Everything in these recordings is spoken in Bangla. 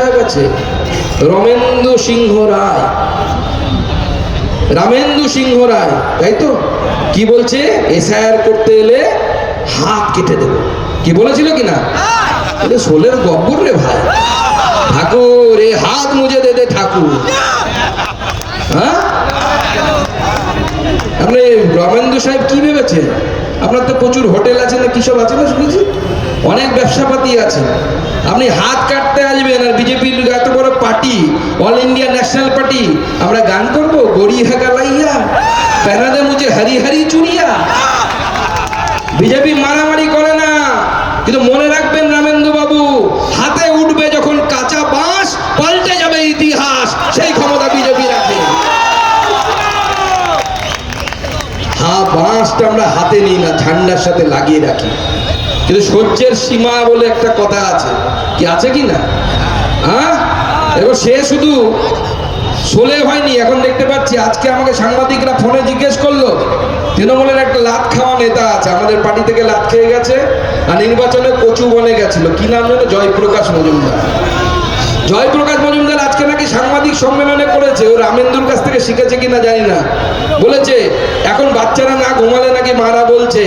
হয়ে গেছে। রমেন্দ্র সিংহ রায়। রামেন্দু সিংহ রায়, তাই তো? কি বলছে? এসআইআর করতে এলে হাত কেটে দেবো। কি বলেছিল কি না সোলের গব্বর রে ভাই। ঠাকুর, এ হাত মুজে দে ঠাকুর। হ্যাঁ? আপনি রমেন্দ্র সাহেব কি ভেবেছেন? আপনার তো প্রচুর হোটেল আছে না, কি সব আছে না শুনেছি? অনেক ব্যবসাপাতি আছে। আপনি হাত কাটতে আসবেন আমরা গান করব? গড়িয়া গালাইয়া। প্যানাদে মুঝে হারি হারি চুরিয়া বিজেপি মারামারি করে না। কিন্তু মনে রাখবেন রামেন্দ্র বাবু হাতে উঠবে যখন কাঁচা বাঁশ, পাল্টে যাবে ইতিহাস। সেই ক্ষমতা বিজেপি রাখে। হা, বাঁশটা আমরা হাতে নিই না, ঝান্ডার সাথে লাগিয়ে রাখি। কিন্তু সহ্যের সীমা বলে একটা কথা আছে। কি আছে কি না? হ্যাঁ এবার সে শুধু সোলে হয়নি, এখন দেখতে পাচ্ছি আজকে আমাকে সাংবাদিকরা ফোনে জিজ্ঞেস করল, তৃণমূলের একটা লাত খাওয়া নেতা আছে, আমাদের পার্টি থেকে লাত খেয়ে গেছে আর নির্বাচনে কচু বনে গেছিল। কি নাম যেন? জয়প্রকাশ মজুমদার। জয়প্রকাশ মজুমদার আজকে নাকি সাংবাদিক সম্মেলনে করেছে, ও রামেন্দুর কাছ থেকে শিখেছে কিনা জানি না। বলেছে, এখন বাচ্চারা না ঘুমালে নাকি মারা বলছে,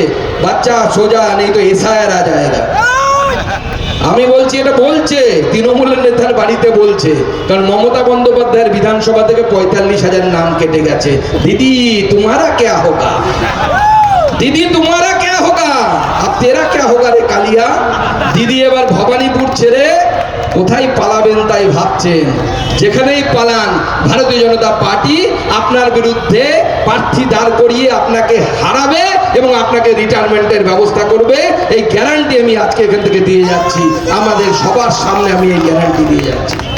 বাচ্চা সোজা, নেই তো এসআইআর আ যায়গা আমি বলছি, এটা বলছে। তৃণমূলের নেতার বাড়িতে বলছে। কারণ মমতা বন্দ্যোপাধ্যায়ের বিধানসভা থেকে পঁয়তাল্লিশ হাজার নাম কেটে গেছে। দিদি, তোমারা কে হোগা দিদি, তোমারা কে হোগা আর তেরা কে হোগা রে কালিয়া দিদি এবার ভবানীপুর ছেড়ে কোথায় পালাবেন তাই ভাবছেন? যেখানেই পালান, ভারতীয় জনতা পার্টি আপনার বিরুদ্ধে প্রার্থী দাঁড় করিয়ে আপনাকে হারাবে এবং আপনাকে রিটায়ারমেন্টের ব্যবস্থা করবে। এই গ্যারান্টি আমি আজকে এখান থেকে দিয়ে যাচ্ছি। আমাদের সবার সামনে আমি এই গ্যারান্টি দিয়ে যাচ্ছি।